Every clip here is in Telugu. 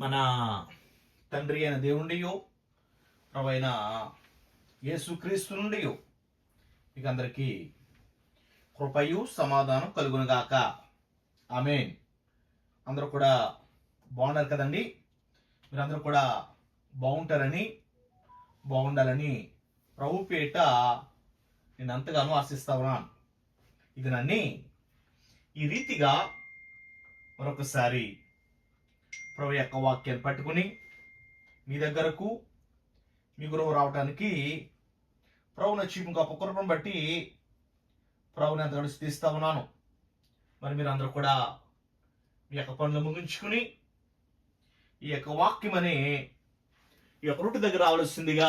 మన తండ్రి అయిన దేవుండియో ప్రవైన యేసుక్రీస్తు నుండి మీకు అందరికీ కృపయు సమాధానం కలుగునుగాక ఆమెన్. అందరూ కూడా బాగున్నారు కదండి? మీరందరూ కూడా బాగుంటారని బాగుండాలని ప్రభు పేట నేను అంతగానో ఆశిస్తా ఉన్నాను. ఇది నన్ను ఈ రీతిగా మరొకసారి ప్రభు యొక్క వాక్యాన్ని పట్టుకుని మీ దగ్గరకు మీ గురువు రావటానికి ప్రభుని నచ్చి గొప్ప కృపను బట్టి ప్రభుని అంతగా స్థిస్తా ఉన్నాను. మరి మీరు అందరూ కూడా మీ యొక్క పనులు ముగించుకుని ఈ యొక్క వాక్యం అనే ఈ యొక్క రొట్టె దగ్గర రావాల్సిందిగా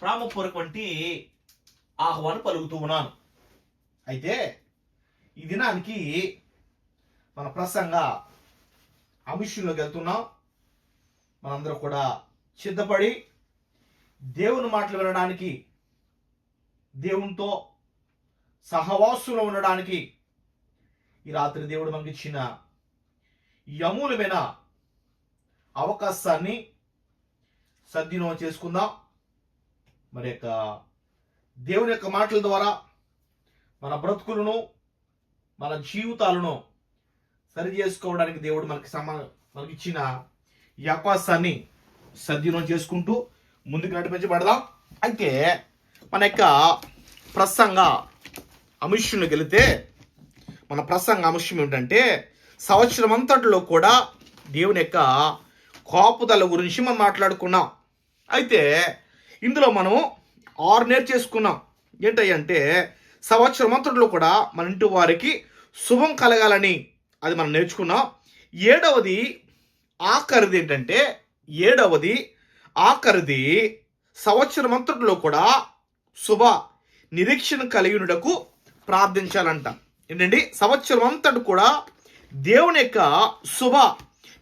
ప్రామపూర్వకవంటి ఆహ్వానం పలుకుతూ ఉన్నాను. అయితే ఈ దినానికి మన ప్రసంగ అంశంలోకి వెళ్తున్నాం. మనందరూ కూడా సిద్ధపడి దేవుని మాటలు వినడానికి దేవునితో సహవాసులో ఉండడానికి ఈ రాత్రి దేవుడు మనకి ఇచ్చిన ఈ అవకాశాన్ని సద్వినియోగం చేసుకుందాం. మరి యొక్క దేవుని యొక్క మాటల ద్వారా మన బ్రతుకులను మన జీవితాలను సరి చేసుకోవడానికి దేవుడు మనకి సమా మనకి ఇచ్చిన ఈ అవకాశాన్ని సద్వినియోగం చేసుకుంటూ ముందుకు నడిపించబడదాం అయితే మన యొక్క ప్రసంగ అంశంలోకి వెళితే మన ప్రసంగ అంశం ఏమిటంటే సంవత్సరం అంతటిలో కూడా దేవుని యొక్క కాపుదల గురించి మనం మాట్లాడుకున్నాం. అయితే ఇందులో మనం ఆరు నేర్చేసుకున్నాం ఏంటంటే సంవత్సరం అంతటిలో కూడా మన ఇంటి వారికి శుభం కలగాలని అది మనం నేర్చుకున్నాం. ఏడవది ఆఖరిది ఏంటంటే ఏడవది ఆఖరిది సంవత్సరం అంతటిలో కూడా శుభ నిరీక్షణ కలిగినకు ప్రార్థించాలంట. ఏంటండి? సంవత్సరం అంతటి కూడా దేవుని యొక్క శుభ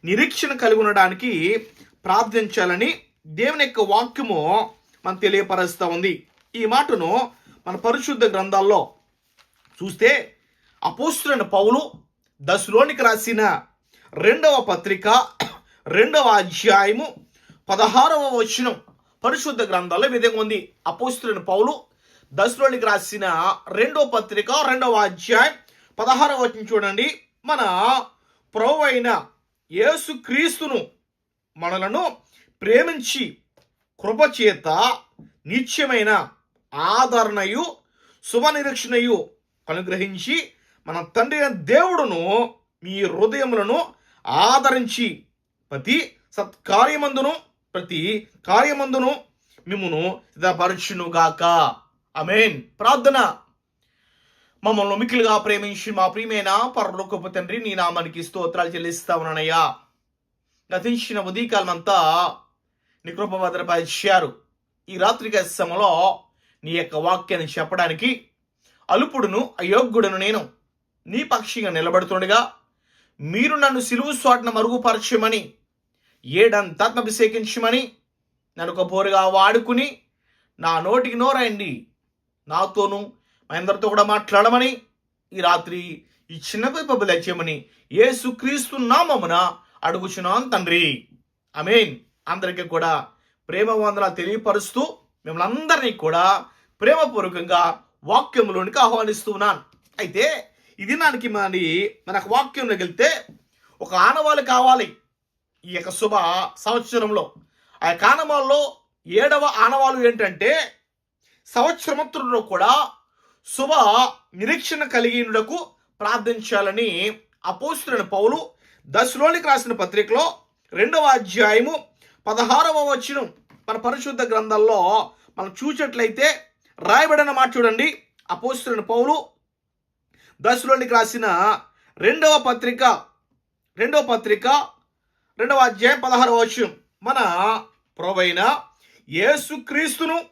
నిరీక్షణ కలిగి ఉండడానికి ప్రార్థించాలని దేవుని యొక్క వాక్యము మనం తెలియపరుస్తూ ఉంది. ఈ మాటను మన పరిశుద్ధ గ్రంథాల్లో చూస్తే అపోస్తులైన పౌలు దశలోనికి రాసిన రెండవ పత్రిక రెండవ అధ్యాయము పదహారవ వచనం పరిశుద్ధ గ్రంథాల్లో విధంగా ఉంది. అపోస్తులైన పౌలు దశలోనికి రాసిన రెండవ పత్రిక రెండవ అధ్యాయం పదహారవ వచనం చూడండి. మన ప్రభు అయిన యేసుక్రీస్తును మనలను ప్రేమించి కృపచేత నిత్యమైన ఆదరణయు శుభ నిరీక్షణయు అనుగ్రహించి మన తండ్రి అయిన దేవుడును మీ హృదయములను ఆదరించి ప్రతి సత్కార్యమందును ప్రతి కార్యమందును మిమ్మును సిద్ధపరచునుగాక. అమేన్ ప్రార్థన. మమ్మల్ని మికిలుగా ప్రేమించి మా ప్రియమైన పరలోకపు తండ్రి నీ నామానికి స్తోత్రాలు చెల్లిస్తా ఉన్నానయ్యా. గతించిన ఉదయకాలమంతా నీ కృప భద్రపరిచారు. ఈ రాత్రిక సమయంలో నీ యొక్క వాక్యాన్ని చెప్పడానికి అలుపుడును అయోగ్యుడును నేను. నీపక్షిగా నిలబడుతుండగా మీరు నన్ను సిలువు స్వాట్న మరుగుపరచమని ఏడంతాత్మభిషేకించమని నన్ను ఒక బోరుగా వాడుకుని నా నోటికి నోరండి. నాతోనూ మా అందరితో కూడా మాట్లాడమని ఈ రాత్రి ఈ చిన్న పైపు తెచ్చేయమని ఏసుక్రీస్తు నామమున అడుగుచున్నాను తండ్రి. అమేన్ అందరికీ కూడా ప్రేమ వందన తెలియపరుస్తూ మిమ్మల్ని అందరినీ కూడా ప్రేమపూర్వకంగా వాక్యంలోనికి ఆహ్వానిస్తున్నాను అయితే ఇది నానికి మరి మనకు వాక్యంలోకి వెళ్తే ఒక ఆనవాళ్ళు కావాలి ఈ యొక్క శుభ సంవత్సరంలో. ఆ యొక్క ఆనవాళ్ళలో ఏడవ ఆనవాళ్ళు ఏంటంటే సంవత్సరమంతుల్లో కూడా శుభ నిరీక్షణ కలిగినకు ప్రార్థించాలని అపోస్తులైన పౌలు దశలోనికి రాసిన పత్రికలో రెండవ అధ్యాయము పదహారవ వచనం మన పరిశుద్ధ గ్రంథాల్లో మనం చూసినట్లయితే రాయబడిన మాట చూడండి. అపోస్తులైన పౌలు దశలోనికి రాసిన రెండవ పత్రిక రెండవ పత్రిక రెండవ అధ్యాయం పదహారవ వచనం. మన ప్రభైన యేసుక్రీస్తును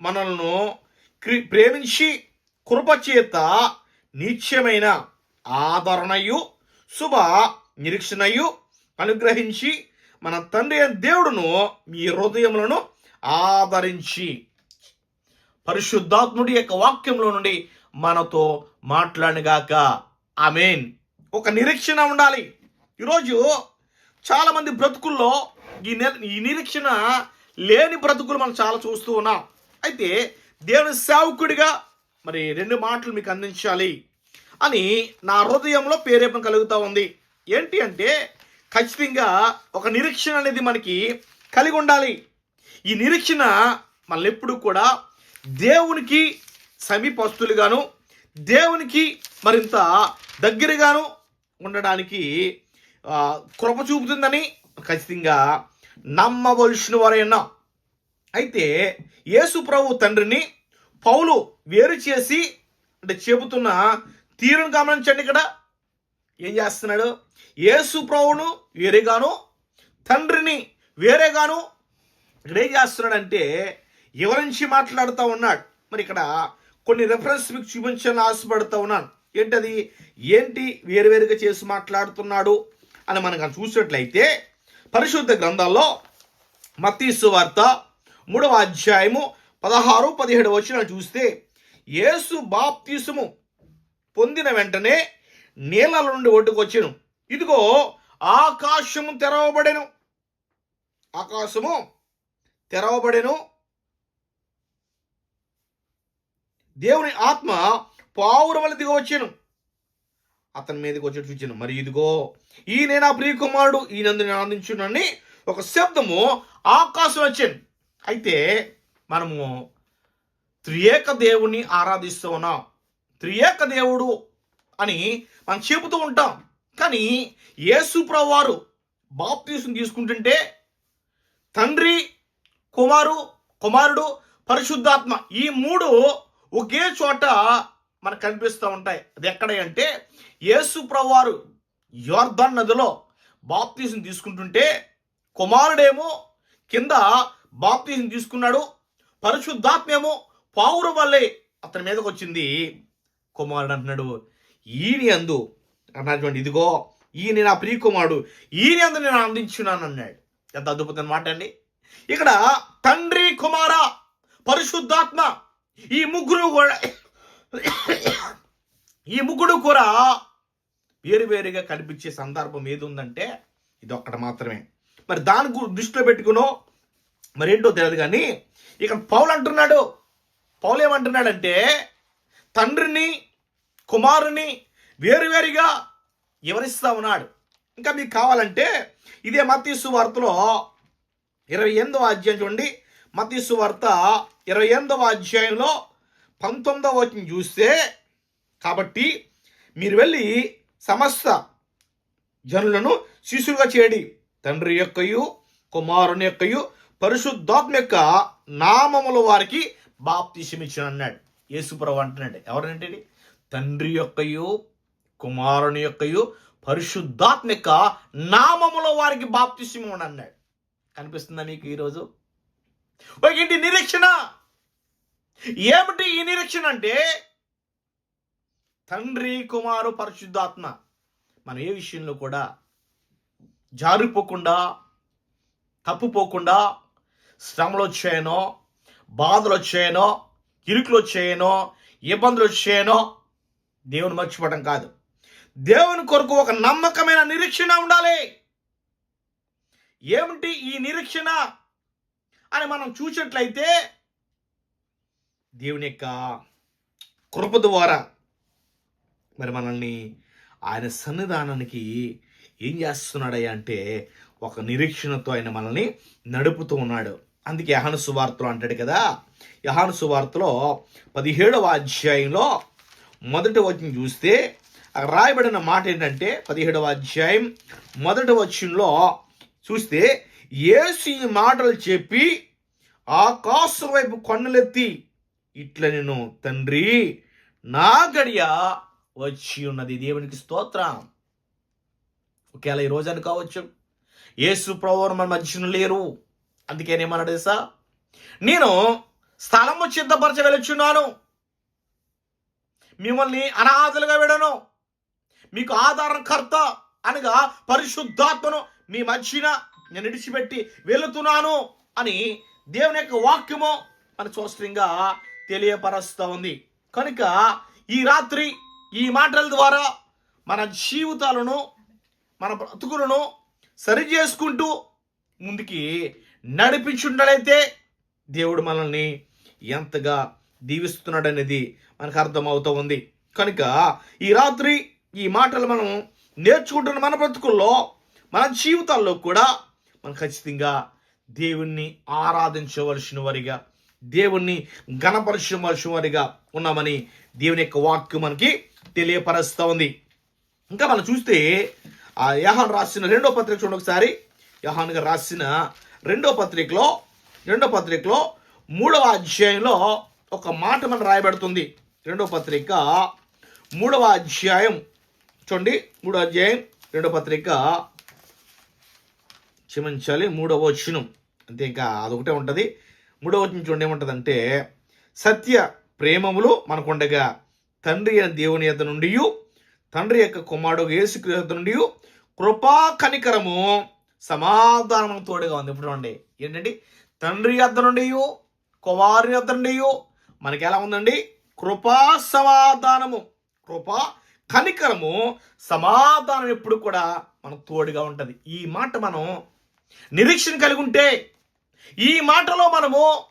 మనలను క్రి- ప్రేమించి కృపచేత నిత్యమైన ఆదరణయు శుభ నిరీక్షణయు అనుగ్రహించి మన తండ్రి దేవుడును మీ హృదయములను ఆదరించి పరిశుద్ధాత్ముడి యొక్క వాక్యంలో నుండి మనతో మాట్లాడినగాక. ఆమెన్. ఒక నిరీక్షణ ఉండాలి. ఈరోజు చాలామంది బ్రతుకుల్లో ఈ ఈ నిరీక్షణ లేని బ్రతుకులు మనం చాలా చూస్తూ ఉన్నాం. అయితే దేవుని సేవకుడిగా మరి రెండు మాటలు మీకు అందించాలి అని నా హృదయంలో ప్రేరేపణ కలుగుతూ ఉంది. ఏంటి అంటే ఖచ్చితంగా ఒక నిరీక్షణ అనేది మనకి కలిగి ఉండాలి. ఈ నిరీక్షణ మనల్ని ఎప్పుడు కూడా దేవునికి సమీపస్తులుగాను దేవునికి మరింత దగ్గరగాను ఉండడానికి కృప చూపుతుందని ఖచ్చితంగా నమ్మవలసిన వారైనా అయితే యేసు ప్రభు తండ్రిని పౌలు వేరు చేసి అంటే చెబుతున్న తీరును గమనించండి ఇక్కడ. ఏం చేస్తున్నాడు? యేసు ప్రభువును వేరేగాను తండ్రిని వేరేగాను. ఇక్కడ ఏం చేస్తున్నాడంటే ఎవరించి మాట్లాడుతూ ఉన్నాడు? మరి ఇక్కడ కొన్ని రెఫరెన్స్ మీకు చూపించాలని ఆశపడుతూ ఉన్నాను. ఏంటది? ఏంటి వేరువేరుగా చేసి మాట్లాడుతున్నాడు అని మనం చూసినట్లయితే పరిశుద్ధ గ్రంథాల్లో మత్తీసు వార్త మూడవ అధ్యాయము పదహారు పదిహేడు వచ్చిన చూస్తే యేసు బాప్తీసుము పొందిన వెంటనే నీళ్ళ నుండి ఒడ్డుకొచ్చెను. ఇదిగో ఆకాశము తెరవబడెను. ఆకాశము తెరవబడెను. దేవుని ఆత్మ పావురమల దిగ వచ్చాను. అతని మీదకి వచ్చి చూచాను. మరి ఇదిగో ఈయన నా ప్రియకుమారుడు ఈయనందు నేను ఆనందించునని ఒక శబ్దము ఆకాశం వచ్చాను. అయితే మనము త్రియేక దేవుణ్ణి ఆరాధిస్తూ ఉన్నాం. త్రియేక దేవుడు అని మనం చెబుతూ ఉంటాం. కానీ యేసు వారు బాప్తీసం తీసుకుంటుంటే తండ్రి కుమారు కుమారుడు పరిశుద్ధాత్మ ఈ మూడు ఒకే చోట మనకు కనిపిస్తూ ఉంటాయి. అది ఎక్కడ అంటే యేసు ప్రభువారు యోర్ధన్ నదిలో బాప్తీసం తీసుకుంటుంటే కుమారుడేమో కింద బాప్తీసం తీసుకున్నాడు. పరిశుద్ధాత్మేమో పావురు వల్లే అతని మీదకి వచ్చింది. కుమారుడు అంటున్నాడు ఈయన అందు అన్నటువంటి ఇదిగో ఈయన నా ప్రియకుమారుడు ఈయన అందు నేను అందించున్నాను అన్నాడు. ఎంత అద్భుతమైన మాట అండి. ఇక్కడ తండ్రి కుమార పరిశుద్ధాత్మ ఈ ముగ్గురు కూడా ఈ ముగ్గురు కూడా వేరువేరుగా కనిపించే సందర్భం ఏది ఉందంటే ఇది ఒక్కటి మాత్రమే. మరి దాని గు- దృష్టిలో పెట్టుకునో. ఏంటో తెలియదు కానీ ఇక్కడ పౌలు అంటున్నాడు. పౌలు ఏమంటున్నాడంటే తండ్రిని కుమారుని వేరువేరుగా వివరిస్తా ఉన్నాడు. ఇంకా మీకు కావాలంటే ఇదే మతీసు వార్తలో ఇరవై ఎనిమిదో అధ్యాయం చూడండి. మతీసు వార్త ఇరవై ఎనిమిదవ అధ్యాయంలో పంతొమ్మిదవ వచ్చిన చూస్తే కాబట్టి మీరు వెళ్ళి సమస్త జనులను శిశువుగా చేయడి. తండ్రి యొక్కయు కుమారుని యొక్కయు పరిశుద్ధాత్మ యొక్క నామముల వారికి బాప్తిషమిచ్చిన అన్నాడు యేసుప్రభు అంటున్నాడు. ఎవరంటే తండ్రి యొక్కయు కుమారుని యొక్కయు పరిశుద్ధాత్మ యొక్క నామముల వారికి బాప్తిషము అన్నాడు కనిపిస్తుందా నీకు ఈరోజు? ఒక నిరీక్షణ! ఏమిటి ఈ నిరీక్షణ అంటే? తండ్రి కుమారు పరిశుద్ధాత్మ. మనం ఏ విషయంలో కూడా జారిపోకుండా తప్పుపోకుండా శ్రమలు వచ్చాయనో బాధలు వచ్చాయనో ఇరుకులు వచ్చాయనో ఇబ్బందులు వచ్చాయనో దేవుని మర్చిపోవడం కాదు. దేవుని కొరకు ఒక నమ్మకమైన నిరీక్షణ ఉండాలి. ఏమిటి ఈ నిరీక్షణ అని మనం చూసినట్లయితే దేవుని యొక్క కృప ద్వారా మరి మనల్ని ఆయన సన్నిధానానికి ఏం చేస్తున్నాడయ్యా అంటే ఒక నిరీక్షణతో ఆయన మనల్ని నడుపుతూ ఉన్నాడు. అందుకే యహాను సువార్తలో అంటాడు కదా యహాను సువార్తలో పదిహేడవ అధ్యాయంలో మొదటి వచ్చిన చూస్తే రాయబడిన మాట ఏంటంటే పదిహేడవ అధ్యాయం మొదటి వచ్చంలో చూస్తే ఏసు ఈ మాటలు చెప్పి ఆకాశం వైపు కొండలెత్తి ఇట్ల నేను తండ్రి నా గడియ వచ్చి ఉన్నది. దేవునికి స్తోత్రం. ఒకవేళ ఈ రోజు అనుకోవచ్చు యేసు ప్రభువు మన మధ్యన లేరు. అందుకేనేమన్నాడు తెలుసా? నేను స్థలము సిద్ధపరచ వెలుచున్నాను మిమ్మల్ని అనాథలుగా విడను. మీకు ఆధారకర్త అనగా పరిశుద్ధాత్మను మీ మధ్యన నేను విడిచిపెట్టి వెళుతున్నాను అని దేవుని యొక్క వాక్యము మన స్పష్టంగా తెలియపరుస్తూ ఉంది. కనుక ఈ రాత్రి ఈ మాటల ద్వారా మన జీవితాలను మన బ్రతుకులను సరి చేసుకుంటూ ముందుకి నడిపించుండలైతే దేవుడు మనల్ని ఎంతగా దీవిస్తున్నాడు అనేది మనకు అర్థమవుతూ ఉంది. కనుక ఈ రాత్రి ఈ మాటలు మనం నేర్చుకుంటున్న మన బ్రతుకుల్లో మన జీవితాల్లో కూడా మనం ఖచ్చితంగా దేవుణ్ణి ఆరాధించవలసిన వారిగా దేవుణ్ణి గణపరచవలసిన వారిగా ఉన్నామని దేవుని యొక్క వాక్యం మనకి తెలియపరుస్తూ ఉంది. ఇంకా మనం చూస్తే ఆ యహాన్ రాసిన రెండో పత్రిక చూడండి ఒకసారి. యహాన్ గారు రాసిన రెండో పత్రికలో రెండో పత్రికలో మూడవ అధ్యాయంలో ఒక మాట మనం రాయబడుతుంది. రెండో పత్రిక మూడవ అధ్యాయం. చూడండి మూడో అధ్యాయం రెండో పత్రిక. క్షమించాలి మూడవ వచనం. అంతే ఇంకా అదొకటే ఉంటుంది. మూడవ వచనం చూడండి ఏమంటుందంటే సత్య ప్రేమములు మనకుండగా తండ్రి అయిన దేవుని యొద్ద నుండి తండ్రి యొక్క కుమారుడు యేసుక్రీస్తు యొద్ద నుండి కృపా కనికరము సమాధానం తోడుగా ఉంది. ఇప్పుడు చూడండి ఏంటండి? తండ్రి యొద్ద నుండి కుమారుని యొద్ద నుండి మనకి ఎలా ఉందండి? కృపా సమాధానము కృపా కనికరము సమాధానం ఎప్పుడు కూడా మనకు తోడుగా ఉంటుంది. ఈ మాట మనం నిరీక్షణ కలిగి ఉంటే ఈ మాటలో మనము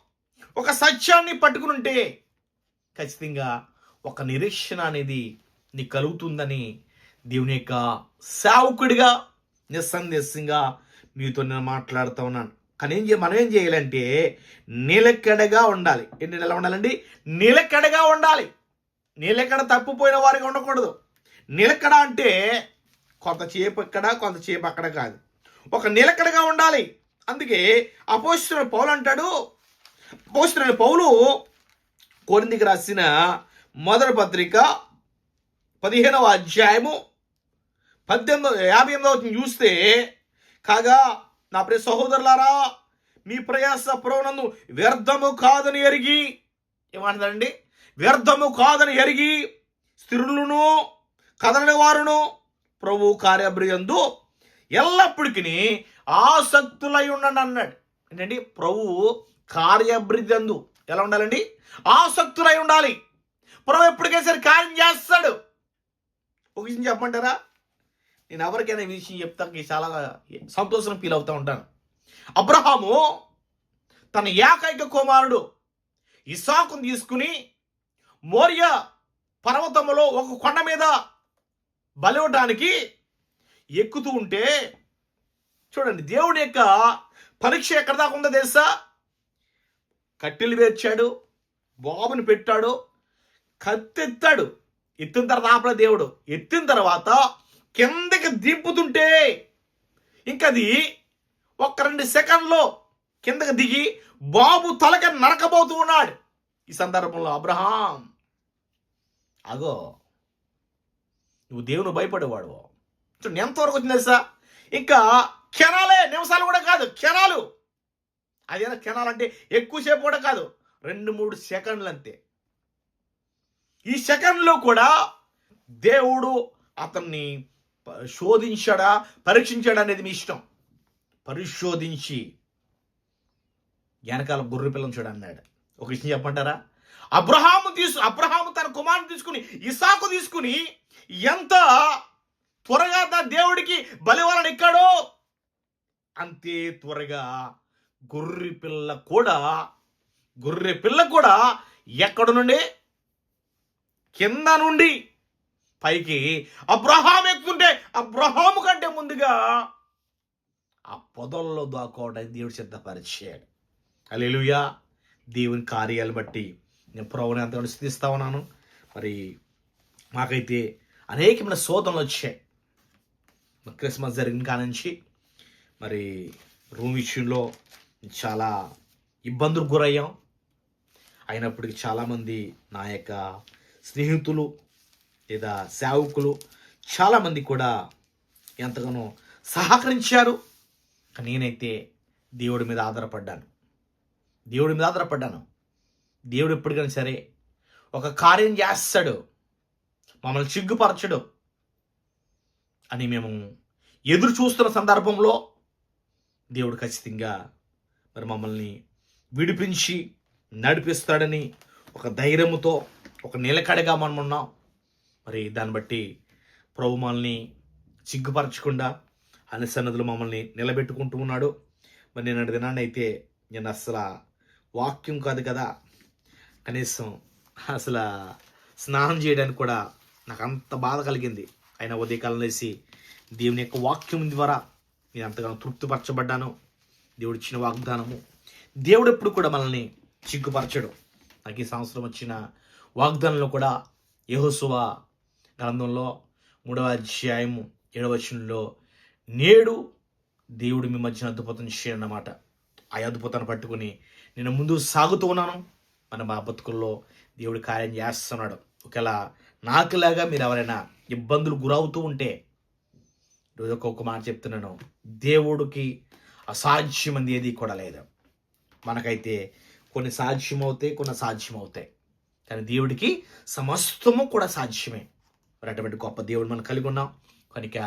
ఒక సత్యాన్ని పట్టుకుని ఉంటే ఖచ్చితంగా ఒక నిరీక్షణ అనేది నీకు కలుగుతుందని దేవుని యొక్క సేవకుడిగా నిస్సందేశంగా మీతో నేను మాట్లాడుతూ ఉన్నాను. కానీ ఏం మనం ఏం చేయాలంటే నిలకడగా ఉండాలి. ఏంటి ఎలా ఉండాలండి? నిలకడగా ఉండాలి. నిలకడ తప్పిపోయిన వారిగా ఉండకూడదు. నిలకడ అంటే కొంత చేపు ఇక్కడ కొంత చేపు అక్కడ కాదు. ఒక నిలకడగా ఉండాలి. అందుకే అపోస్తున్న పౌలు అంటాడు అపోస్తున్న పౌలు కోరిందికి రాసిన మొదటి పత్రిక పదిహేనవ అధ్యాయము పద్దెనిమిదవ యాభై ఎనిమిదవ చూస్తే కాగా నా ప్రియ సహోదరులారా మీ ప్రయాస ప్రవనందు వ్యర్థము కాదని ఎరిగి ఏమంటుందండి వ్యర్థము కాదని ఎరిగి స్థిరులను కదలని వారును ప్రభు కార్యబ్రియందు ఎల్లప్పటికీ ఆసక్తులై ఉండండి అన్నాడు ఏంటండి? ప్రభు అందు ఎలా ఉండాలండి? ఆసక్తులై ఉండాలి. ప్రభు ఎప్పటికైనా సరే కార్యం చేస్తాడు. ఒక విషయం చెప్పమంటారా? నేను ఎవరికైనా ఈ విషయం చెప్తాకి చాలా సంతోషం ఫీల్ అవుతూ ఉంటాను. అబ్రహాము తన ఏకైక కుమారుడు ఇసాకును తీసుకుని మోర్య పర్వతములో ఒక కొండ మీద బలివటానికి ఎక్కుతూ ఉంటే చూడండి దేవుడి యొక్క పరీక్ష ఎక్కడ దాకా ఉందో తెలుసా? కట్టెలు వేర్చాడు బాబుని పెట్టాడు కత్తెత్తాడు. ఎత్తిన తర్వాత ఆపల దేవుడు. ఎత్తిన తర్వాత కిందకి దింపుతుంటే ఇంకది ఒక్క రెండు సెకండ్లో కిందకి దిగి బాబు తలకి నరకబోతూ ఉన్నాడు. ఈ సందర్భంలో అబ్రహాం అగో నువ్వు దేవుని భయపడేవాడు చూడండి ఎంతవరకు వచ్చింది తెలుసా? ఇంకా క్షణాలే నిమిషాలు కూడా కాదు క్షణాలు అదేనా క్షణాలు అంటే ఎక్కువసేపు కూడా కాదు రెండు మూడు సెకండ్లు అంతే. ఈ సెకండ్లో కూడా దేవుడు అతన్ని ప- శోధించాడా పరీక్షించాడా అనేది మీ ఇష్టం. పరిశోధించి. వెనకాల గొర్రె పిల్లని చూడన్నాడు ఒక విషయం చెప్పంటారా అబ్రహాము తీసు అబ్రహాము తన కుమారుని తీసుకుని ఇసాకు తీసుకుని ఎంత త్వరగా తన దేవుడికి బలివాలని ఎక్కాడో అంతే త్వరగా గొర్రె పిల్ల కూడా గొర్రె పిల్ల కూడా ఎక్కడ నుండి? కింద నుండి పైకి. అబ్రహాం ఎక్కుంటే అబ్రహాము కంటే ముందుగా ఆ పొదల్లో దాక్కోవడానికి దేవుడు సిద్ధపరిచాడు. అలెలుయా దేవుని కార్యాలు బట్టి నేను ప్రభుని అంతగా స్థితిస్తా ఉన్నాను. మరి మాకైతే అనేకమైన శోధనలు వచ్చాయి. క్రిస్మస్ జరిగిన కానుంచి మరి రూమ్ విషయంలో చాలా ఇబ్బందులకు గురయ్యాం. అయినప్పటికీ చాలామంది నా యొక్క స్నేహితులు లేదా సేవకులు చాలామంది కూడా ఎంతగానో సహకరించారు. నేనైతే దేవుడి మీద ఆధారపడ్డాను. దేవుడి మీద ఆధారపడ్డాను. దేవుడు ఎప్పటికైనా సరే ఒక కార్యం చేస్తాడు. మమ్మల్ని చిగ్గుపరచడు. అని మేము ఎదురు చూస్తున్న సందర్భంలో దేవుడు ఖచ్చితంగా మరి మమ్మల్ని విడిపించి నడిపిస్తాడని ఒక ధైర్యముతో ఒక నిలకడగా మనం ఉన్నాం మరి దాన్ని బట్టి ప్రభు మనల్ని సిగ్గుపరచకుండా అన్ని సన్నదులు మమ్మల్ని నిలబెట్టుకుంటూ ఉన్నాడు. మరి నేను దినాన్ని అయితే నేను అసలు వాక్యం కాదు కదా కనీసం అసలు స్నానం చేయడానికి కూడా నాకు అంత బాధ కలిగింది. అయినా ఉదయకాలం వేసి దేవుని యొక్క వాక్యం ద్వారా నేను అంతగానో తృప్తిపరచబడ్డాను. దేవుడు ఇచ్చిన వాగ్దానము. దేవుడు ఎప్పుడు కూడా మనల్ని చిగ్గుపరచడు. నాకు ఈ సంవత్సరం వచ్చిన వాగ్దానంలో కూడా యహోసువ గ్రంథంలో మూడవ అధ్యాయము ఏడవచనంలో నేడు దేవుడు మీ మధ్యన అద్భుతం చేయనమాట ఆ అద్భుతాన్ని పట్టుకుని నేను ముందు సాగుతూ ఉన్నాను. మన మా బతుకుల్లో దేవుడు కార్యం చేస్తున్నాడు. ఒకవేళ నాకులాగా మీరు ఎవరైనా ఇబ్బందులు గురవుతూ ఉంటే ఈరోజు ఒక్కొక్క మాట చెప్తున్నాను. దేవుడికి అసాధ్యం ఏది కూడా లేదు. మనకైతే కొన్ని సాధ్యం అవుతాయి కొన్ని సాధ్యం అవుతాయి కానీ దేవుడికి సమస్తము కూడా సాధ్యమే. మరి అటువంటి గొప్ప దేవుడు మనం కలిగి ఉన్నాం. కనుక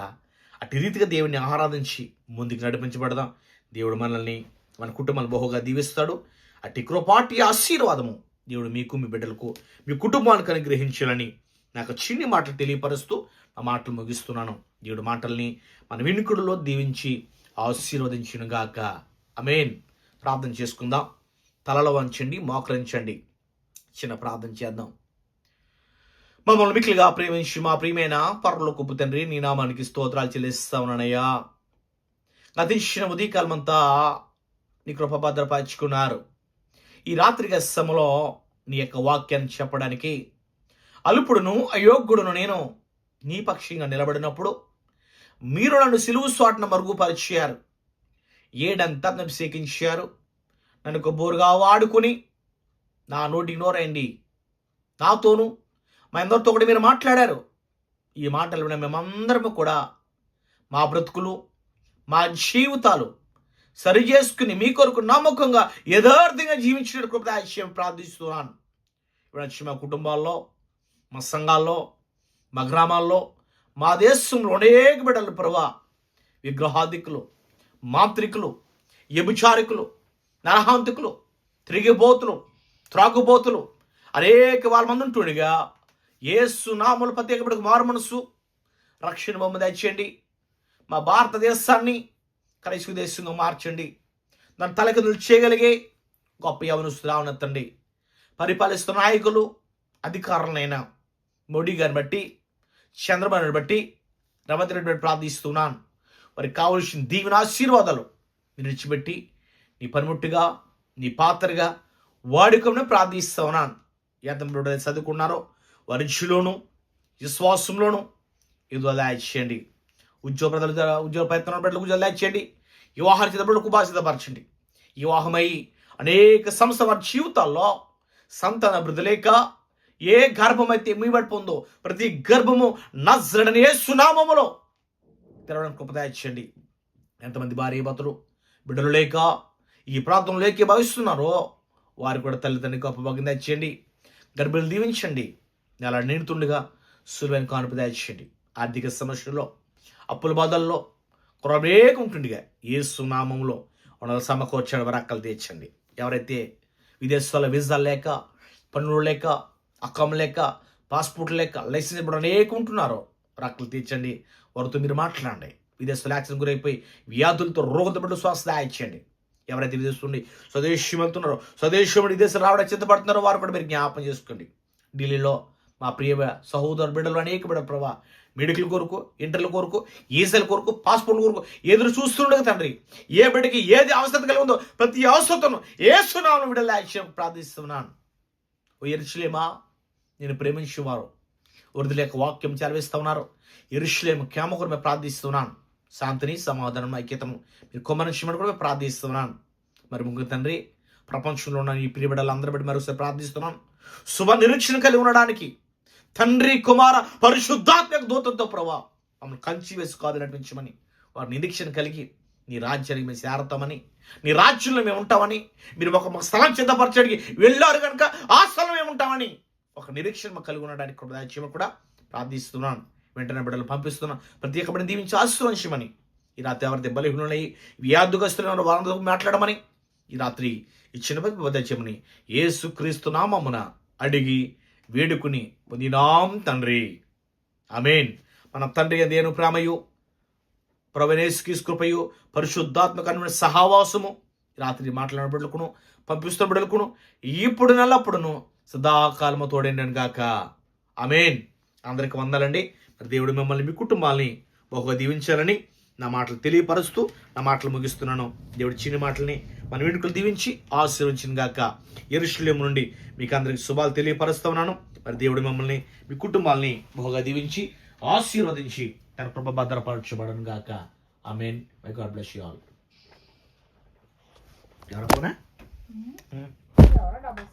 అటు రీతిగా దేవుడిని ఆరాధించి ముందుకు నడిపించబడదాం. దేవుడు మనల్ని మన కుటుంబాన్ని బహుగా దీవిస్తాడు. అటు కృపాటి ఆశీర్వాదము దేవుడు మీకు మీ బిడ్డలకు మీ కుటుంబానికి అనుగ్రహించాలని నాకు చిన్ని మాటలు తెలియపరుస్తూ ఆ మాటలు ముగిస్తున్నాను. దేవుడు మాటల్ని మన వినుకుడులో దీవించి ఆశీర్వదించునుగాక అమేన్ ప్రార్థన చేసుకుందాం. తలలో వంచండి మోకరించండి చిన్న ప్రార్థన చేద్దాం. మమ్మల్ని మిక్కిలిగా ప్రేమించి మా ప్రియమైన పరలోకపు తండ్రి నీ నామానికి స్తోత్రాలు చెల్లిస్తా ఉన్నానయ్యా. గతించిన ఉదయకాలమంతా నీ కృపభద్రపరచుకున్నారు ఈ రాత్రి గస్సములో నీ యొక్క వాక్యాన్ని చెప్పడానికి అల్పుడును అయోగ్యుడును నేను నీ పక్షంగా నిలబడినప్పుడు మీరు నన్ను సిలువు స్వాటను మరుగుపరిచారు. ఏడంతా నన్ను నన్ను కొబ్బూరుగా వాడుకుని వాడుకొని నా నోటికి నోరండి నాతోనూ మా అందరితో కూడా మీరు మాట్లాడారు. ఈ మాటలు విన్న మేమందరము కూడా మా బ్రతుకులు మా జీవితాలు సరి చేసుకుని మీ కొరకు నమ్మకంగా యథార్థంగా జీవించిన కృప ప్రార్థిస్తున్నాను. ఇప్పుడు వచ్చి మా కుటుంబాల్లో మా సంఘాల్లో మా గ్రామాల్లో మా దేశంలో అనేక బిడ్డలు ప్రభా విగ్రహాదికులు మాంత్రికులు వ్యభిచారికులు నరహాంతికులు తిరిగిపోతులు త్రాగుబోతులు అనేక వాళ్ళ మంది ఉంటుండగా ఏసు నామలు ప్రత్యేక బిడ్డకు మారు మనసు రక్షణ బొమ్మ దయచేయండి మా భారతదేశాన్ని క్రైస్తవ దేశంగా మార్చండి. దాని తలకిదులు చేయగలిగే గొప్ప యవనస్తులు రావనెత్తండి. పరిపాలిస్తున్న నాయకులు అధికారులైనా మోడీ గారిని బట్టి చంద్రబాబుని బట్టి రవతి రెడ్డి బట్టి ప్రార్థిస్తున్నాను. వారికి కావలసిన దీవెన ఆశీర్వాదాలు మీరు విడిచిపెట్టి నీ పనిముట్టుగా నీ పాత్రగా వాడుకమని ప్రార్థిస్తా ఉన్నాను చదువుకున్నారో వారి రుచిలోను విశ్వాసంలోను ఇది చేయండి ఉద్యోగ ప్రజలు ఉద్యోగ ప్రయత్నం బిడ్డలకు ఉద్యోగాలు చేయండి వివాహాలు చేత బిడ్డలకు సిద్ధపరచండి వివాహమై అనేక సంస్థ వారి జీవితాల్లో సంతాన అభివృద్ధి లేక ఏ గర్భమైతే మీబడి పొందో ప్రతి గర్భము నజ్రడనే ఏ సునామములో తెరవడానికి కృపదాయించండి ఎంతమంది భార్య భర్తలు బిడ్డలు లేక ఈ ప్రాంతం లేకే భావిస్తున్నారో వారు కూడా తల్లిదండ్రి గొప్ప భాగ్యం దయచేయండి. గర్భిణులు దీవించండి. నెల నిండుతుండగా సులువైన కానుపు దయచేయండి. ఆర్థిక సమస్యల్లో అప్పుల బాధల్లో కొరబేక ఉంటుండగా ఏ సునామంలో వనరుల సమకూర్చడం వరక్కలు తీర్చండి. ఎవరైతే విదేశాల వీసా లేక పన్నులు లేక అక్కం లేక పాస్పోర్ట్ లేక లైసెన్స్ ఇప్పుడు అనేక ఉంటున్నారో. రక్కలు తీర్చండి. వారితో మీరు మాట్లాడండి. విదేశాలు యాక్సిడెంట్ గురైపోయి వ్యాధులతో రోగంతో పట్టు శ్వాస దాయించండి ఎవరైతే విదేశండి స్వదేశం వెళ్తున్నారో స్వదేశం విదేశం రావడం చింతపడుతున్నారో వారు కూడా మీరు జ్ఞాపం చేసుకోండి. ఢిల్లీలో మా ప్రియ సహోదరు బిడ్డలు అనేక బిడ్డ ప్రభా మెడికల్ కొరకు ఇంటర్ల కొరకు ఈసెల కొరకు పాస్పోర్ట్ కొరకు ఎదురు చూస్తుండగా తండ్రి ఏ బిడ్డకి ఏది అవసరం కలిగి ఉందో ప్రతి అవసరతను ఏ సునామను బిడ్డల యాక్షన్ ప్రార్థిస్తున్నాను. ఓ ఎరుచులేమా నేను ప్రేమించేవారు. వృద్ధి లేక వాక్యం చదివిస్తూ ఉన్నారు. ఇరుషులేము క్షేమ మేము ప్రార్థిస్తున్నాను. శాంతిని సమాధానం ఐక్యతను మీరు కుమరించమని కూడా మేము ప్రార్థిస్తున్నాను. మరి ముగ్గురు తండ్రి ప్రపంచంలో ఉన్న ఈ ప్రియ బట్టి మరోసారి ప్రార్థిస్తున్నాను. శుభ నిరీక్షణ కలిగి ఉండడానికి తండ్రి కుమార పరిశుద్ధాత్మక దూతంతో ప్రభా మమ్మల్ని కంచి వేసి కాదు నడిపించమని వారి నిరీక్షణ కలిగి నీ రాజ్యానికి మేము చేరతామని నీ రాజ్యంలో మేము ఉంటామని మీరు ఒక స్థలం సిద్ధపరచడానికి వెళ్ళారు కనుక ఆ స్థలం మేము ఉంటామని ఒక నిరీక్షణ కలిగి ఉండడానికి కృపదాచ్యమ కూడా ప్రార్థిస్తున్నాను. వెంటనే బిడ్డలు పంపిస్తున్నాను. ప్రత్యేకమైన ఒక్క బిడ్డను దీవించి ఆశ్రయించమని ఈ రాత్రి ఎవరి బలహీనులై వ్యాధుగస్తులైన వారందరూ మాట్లాడమని ఈ రాత్రి ఇచ్చిన పదచ్చమని యేసుక్రీస్తు నామమున అడిగి వేడుకుని పొందినాం తండ్రి. అమేన్ మన తండ్రి దేను ప్రేమయు ప్రవణేశ్వరి కృపయు పరిశుద్ధాత్మక సహవాసము రాత్రి మాట్లాడిన బిడ్డలకును పంపిస్తున్న బిడ్డలకును ఇప్పుడు నెలప్పుడును సదాకాలము తోడేండను గాక. అమేన్ అందరికి వందాలండి. మరి దేవుడు మిమ్మల్ని మీ కుటుంబాల్ని బహుగా దీవించాలని నా మాటలు తెలియపరుస్తూ నా మాటలు ముగిస్తున్నాను. దేవుడి చిన్న మాటల్ని మన వెనుకలు దీవించి ఆశీర్వించిన గాక. ఎరుషులేము నుండి మీకు అందరికి శుభాలు తెలియపరుస్తా ఉన్నాను. మరి దేవుడు మిమ్మల్ని మీ కుటుంబాల్ని బహుగా దీవించి ఆశీర్వదించి తన కృప భద్రపరచబడను గాక. Amen my god bless you all ఎవరు ఎవరో డబ్బులు